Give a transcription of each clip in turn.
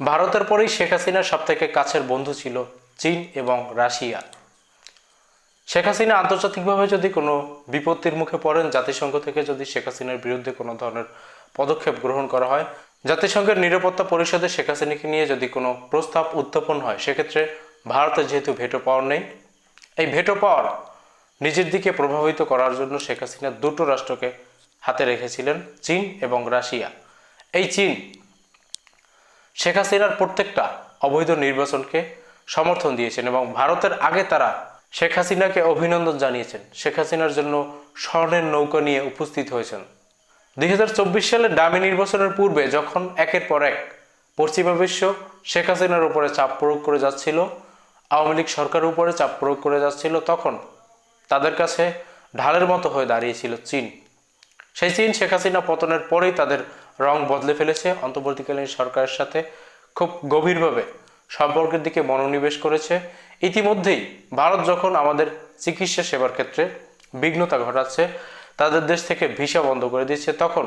ভারতের পরেই শেখ হাসিনার সবথেকে কাছের বন্ধু ছিল চীন এবং রাশিয়া। শেখ হাসিনা আন্তর্জাতিকভাবে যদি কোনো বিপত্তির মুখে পড়েন, জাতিসংঘ থেকে যদি শেখ হাসিনার বিরুদ্ধে কোনো ধরনের পদক্ষেপ গ্রহণ করা হয়, জাতিসংঘের নিরাপত্তা পরিষদে শেখ হাসিনাকে নিয়ে যদি কোনো প্রস্তাব উত্থাপন হয়, সেক্ষেত্রে ভারতের যেহেতু ভেটো পাওয়ার নেই, এই ভেটো পাওয়ার নিজের দিকে প্রভাবিত করার জন্য শেখ হাসিনা দুটো রাষ্ট্রকে হাতে রেখেছিলেন, চীন এবং রাশিয়া। এই চীন শেখ হাসিনার প্রত্যেকটা অবৈধ নির্বাচনকে সমর্থন দিয়েছেন এবং ভারতের আগে তারা শেখ হাসিনাকে অভিনন্দন জানিয়েছেন। শেখ হাসিনার জন্য স্বর্ণের নৌকা নিয়ে উপস্থিত হয়েছেন। দুই সালে ডামি নির্বাচনের পূর্বে যখন একের পর এক পশ্চিমা বিশ্ব শেখ হাসিনার উপরে চাপ প্রয়োগ করে যাচ্ছিল, আওয়ামী লীগ সরকারের উপরে চাপ প্রয়োগ করে যাচ্ছিল, তখন তাদের কাছে ঢালের মতো হয়ে দাঁড়িয়েছিল চীন। সেই চীন শেখ হাসিনা পতনের পরেই তাদের রং বদলে ফেলেছে। অন্তর্বর্তীকালীন সরকারের সাথে খুব গভীরভাবে সম্পর্কের দিকে মনোনিবেশ করেছে। ইতিমধ্যেই ভারত যখন আমাদের চিকিৎসা সেবার ক্ষেত্রে বিঘ্নতা ঘটাচ্ছে, তাদের দেশ থেকে ভিসা বন্ধ করে দিচ্ছে, তখন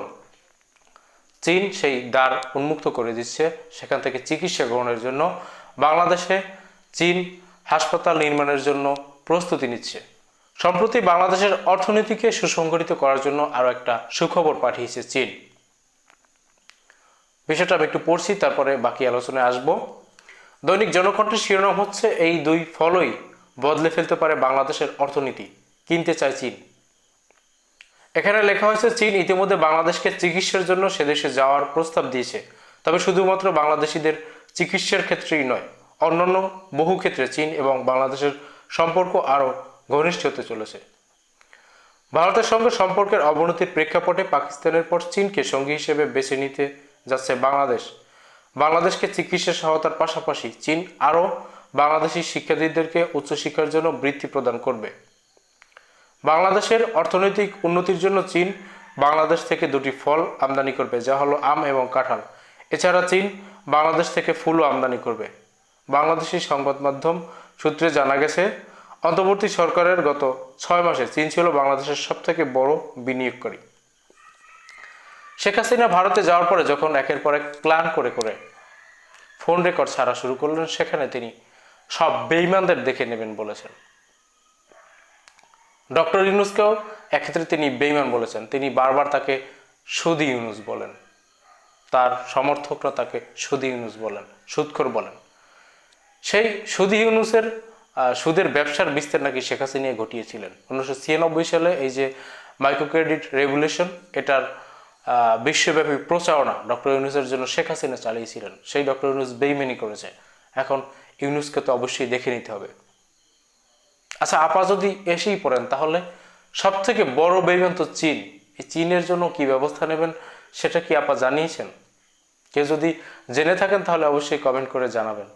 চীন সেই দ্বার উন্মুক্ত করে দিচ্ছে সেখান থেকে চিকিৎসা গ্রহণের জন্য। বাংলাদেশে চীন হাসপাতাল নির্মাণের জন্য প্রস্তুতি নিচ্ছে। সম্প্রতি বাংলাদেশের অর্থনীতিকে সুসংগঠিত করার জন্য আরও একটা সুখবর পাঠিয়েছে চীন। বিষয়টা আমি একটু পড়ছি, তারপরে বাকি আলোচনায় আসব। দৈনিক জনকণ্ঠের শিরোনাম হচ্ছে, এই দুই ফলই বদলে ফেলতে পারে বাংলাদেশের অর্থনীতি। কিনতে চায় চীন। এখানে লেখা হয়েছে, চীন ইতিমধ্যে বাংলাদেশকে চিকিৎসার জন্য সে দেশে যাওয়ার প্রস্তাব দিয়েছে। তবে শুধুমাত্র বাংলাদেশিদের চিকিৎসার ক্ষেত্রেই নয়, অন্যান্য বহু ক্ষেত্রে চীন এবং বাংলাদেশের সম্পর্ক আরও ঘনিষ্ঠ হতে চলেছে। ভারতের সঙ্গে সম্পর্কের অবনতির প্রেক্ষাপটে পাকিস্তানের পর চীনকে সঙ্গী হিসেবে বেছে নিতে যাচ্ছে বাংলাদেশ। বাংলাদেশকে চিকিৎসা সহায়তার পাশাপাশি চীন আরও বাংলাদেশি শিক্ষার্থীদেরকে উচ্চশিক্ষার জন্য বৃত্তি প্রদান করবে। বাংলাদেশের অর্থনৈতিক উন্নতির জন্য চীন বাংলাদেশ থেকে দুটি ফল আমদানি করবে, যা হলো আম এবং কাঁঠাল। এছাড়া চীন বাংলাদেশ থেকে ফুলও আমদানি করবে। বাংলাদেশি সংবাদ মাধ্যম সূত্রে জানা গেছে, অন্তর্বর্তী সরকারের গত ছয় মাসে চীন ছিল বাংলাদেশের সবথেকে বড় বিনিয়োগকারী। শেখ হাসিনা ভারতে যাওয়ার পরে যখন একের পর এক প্ল্যান করে করে ফোন রেকর্ড ছাড়া শুরু করলেন, সেখানে তিনি সব বেইমানদের দেখে নেবেন বলেছেন। ডক্টর ইউনুসকেও এক্ষেত্রে তিনি বেইমান বলেছেন। তিনি বারবার তাকে সুদি ইউনুস বলেন। তার সমর্থকরা তাকে সুদি ইউনুস বলেন সুদখোর বলেন। সেই সুদি ইউনুসের সুদের ব্যবসার বিস্তার নাকি শেখ হাসিনা ঘটিয়েছিলেন। উনিশশো ছিয়ানব্বই সালে এই যে মাইক্রো ক্রেডিট রেগুলেশন এটার বিশ্বব্যাপী প্রচারণা ডক্টর ইউনুসের জন্য শেখ হাসিনা চালিয়েছিলেন সেই ডক্টর ইউনুস বেইমানি করেছে। এখন ইউনুসকে তো অবশ্যই দেখে নিতে হবে। আচ্ছা আপা যদি এসেই পড়েন, তাহলে সব থেকে বড় বেইমান তো চীন। এই চীনের জন্য কি ব্যবস্থা নেবেন, সেটা কি আপা জানিয়েছেন? কেউ যদি জেনে থাকেন, তাহলে অবশ্যই কমেন্ট করে জানাবেন।